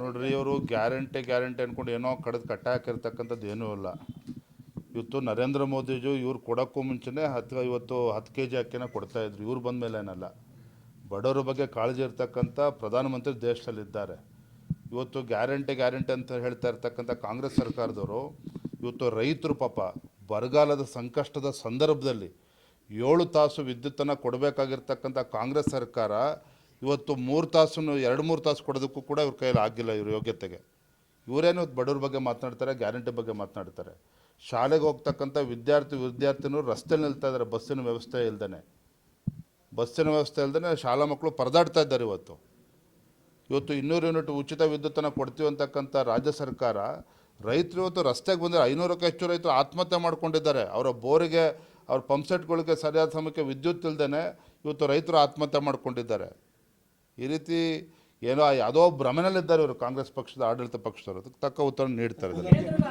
ನೋಡ್ರಿ ಇವರು guarantee guarantee ಅಂದ್ಕೊಂಡು ಏನೋ ಕಡ್ದು ಕಟ್ಟಾಕಿರ್ತಕ್ಕಂಥದ್ದು ಏನೂ ಇಲ್ಲ. ಇವತ್ತು ನರೇಂದ್ರ ಮೋದಿಜು ಇವ್ರು ಕೊಡೋಕ್ಕೂ ಮುಂಚೆನೇ ಹತ್ತು ಇವತ್ತು ಹತ್ತು ಕೆ ಜಿ ಅಕ್ಕಿನ ಕೊಡ್ತಾಯಿದ್ರು ಇವ್ರು ಬಂದ ಮೇಲೆ ಏನಲ್ಲ ಬಡವರ ಬಗ್ಗೆ ಕಾಳಜಿ ಇರ್ತಕ್ಕಂಥ ಪ್ರಧಾನಮಂತ್ರಿ ದೇಶದಲ್ಲಿದ್ದಾರೆ. ಇವತ್ತು ಗ್ಯಾರಂಟಿ ಗ್ಯಾರಂಟಿ ಅಂತ ಹೇಳ್ತಾ ಇರ್ತಕ್ಕಂಥ ಕಾಂಗ್ರೆಸ್ ಸರ್ಕಾರದವರು ಇವತ್ತು ರೈತರು ಪಾಪ ಬರಗಾಲದ ಸಂಕಷ್ಟದ ಸಂದರ್ಭದಲ್ಲಿ ಏಳು ತಾಸು ವಿದ್ಯುತ್ತನ್ನು ಕೊಡಬೇಕಾಗಿರ್ತಕ್ಕಂಥ ಕಾಂಗ್ರೆಸ್ ಸರ್ಕಾರ ಇವತ್ತು ಮೂರು ತಾಸು ಎರಡು ಮೂರು ತಾಸು ಕೊಡೋದಕ್ಕೂ ಕೂಡ ಇವ್ರ ಕೈಯಲ್ಲಿ ಆಗಿಲ್ಲ ಇವ್ರ ಯೋಗ್ಯತೆಗೆ. ಇವರೇನು ಬಡವ್ರ ಬಗ್ಗೆ ಮಾತನಾಡ್ತಾರೆ, ಗ್ಯಾರಂಟಿ ಬಗ್ಗೆ ಮಾತನಾಡ್ತಾರೆ. ಶಾಲೆಗೆ ಹೋಗ್ತಕ್ಕಂಥ ವಿದ್ಯಾರ್ಥಿ, ವಿದ್ಯಾರ್ಥಿನೂ ರಸ್ತೆ ನಿಲ್ತಾ ಇದ್ದಾರೆ, ಬಸ್ಸಿನ ವ್ಯವಸ್ಥೆ ಇಲ್ದೇ ಬಸ್ಸಿನ ವ್ಯವಸ್ಥೆ ಇಲ್ದೇ ಶಾಲಾ ಮಕ್ಕಳು ಪರದಾಡ್ತಾ ಇದ್ದಾರೆ ಇವತ್ತು. ಇವತ್ತು ಇನ್ನೂರು ಯೂನಿಟ್ ಉಚಿತ ವಿದ್ಯುತ್ತನ್ನು ಕೊಡ್ತೀವಿ ಅಂತಕ್ಕಂಥ ರಾಜ್ಯ ಸರ್ಕಾರ ರೈತರು ಇವತ್ತು ರಸ್ತೆಗೆ ಬಂದರೆ ಐನೂರಕ್ಕೆ ಹೆಚ್ಚು ರೈತರು ಆತ್ಮಹತ್ಯೆ ಮಾಡ್ಕೊಂಡಿದ್ದಾರೆ. ಅವರ ಬೋರಿಗೆ, ಅವ್ರ ಪಂಪ್ಸೆಟ್ಗಳಿಗೆ ಸರಿಯಾದ ಸಮಯಕ್ಕೆ ವಿದ್ಯುತ್ ಇಲ್ದೇ ಇವತ್ತು ರೈತರು ಆತ್ಮಹತ್ಯೆ ಮಾಡ್ಕೊಂಡಿದ್ದಾರೆ. ಈ ರೀತಿ ಏನೋ ಯಾವುದೋ ಭ್ರಮನಲ್ಲಿದ್ದಾರೆ ಇವರು ಕಾಂಗ್ರೆಸ್ ಪಕ್ಷದ ಆಡಳಿತ ಪಕ್ಷದವರು. ಅದಕ್ಕೆ ತಕ್ಕ ಉತ್ತರ ನೀಡ್ತಾರೆ